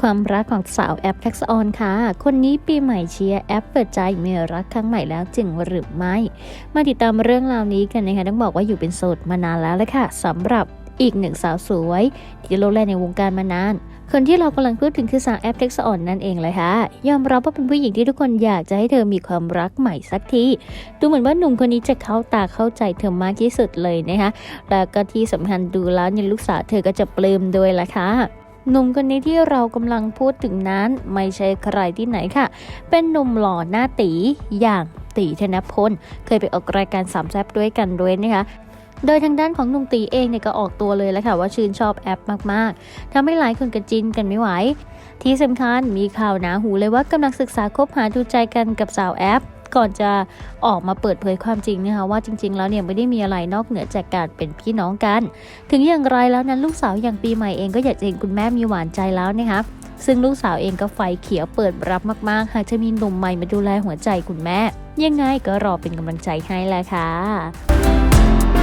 ความรักของสาวแอปแท็กซ์ออนค่ะ คนนี้ปีใหม่เชียร์แอปเปิดใจมีรักครั้งใหม่แล้วจริงหรือไม่ มาติดตามเรื่องราวนี้กันนะคะต้องบอกว่าอยู่เป็นโสดมานานแล้วเลยค่ะสำหรับอีกหนึ่งสาวสวยที่โลดแล่นในวงการมานาน คนที่เรากำลังพูดถึงคือสาวแอปเท็กซ์ออนนั่นเองเลยค่ะ ยอมรับว่าเป็นผู้หญิงที่ทุกคนอยากจะให้เธอมีความรักใหม่สักที ดูเหมือนว่าหนุ่มคนนี้จะเข้าตาเข้าใจเธอมากที่สุดเลยนะคะ แล้วก็ที่สำคัญดูแล้วเนี่ยลูกสาวเธอก็จะปลื้มด้วยละค่ะ หนุ่มคนนี้ที่เรากำลังพูดถึงนั้นไม่ใช่ใครที่ไหนค่ะ เป็นหนุ่มหล่อหน้าตีอย่างตีธนพล เคยไปออกรายการสามแซบด้วยกันด้วยนะคะโดยทางด้านของหนุ่มตีเองเนี่ยก็ออกตัวเลยแล้วค่ะว่าชื่นชอบแอปมากๆทำให้หลายคนกระจินกันไม่ไหว ที่สำคัญมีข่าวหนาหูเลยว่ากำลังศึกษาคบหาดูใจกันกับสาวแอป ก่อนจะออกมาเปิดเผยความจริงนะคะว่าจริง ๆ แล้วเนี่ยไม่ได้มีอะไรนอกเหนือจากการเป็นพี่น้องกัน ถึงอย่างไรแล้วนั้นลูกสาวอย่างปีใหม่เองก็อยากจะเห็นคุณแม่มีหวานใจแล้วนะคะซึ่งลูกสาวเองก็ไฟเขียวเปิดรับมาก ๆ หากจะมีหนุ่มใหม่มาดูแลหัวใจคุณแม่ ยังไงก็รอเป็นกำลังใจให้แหละค่ะ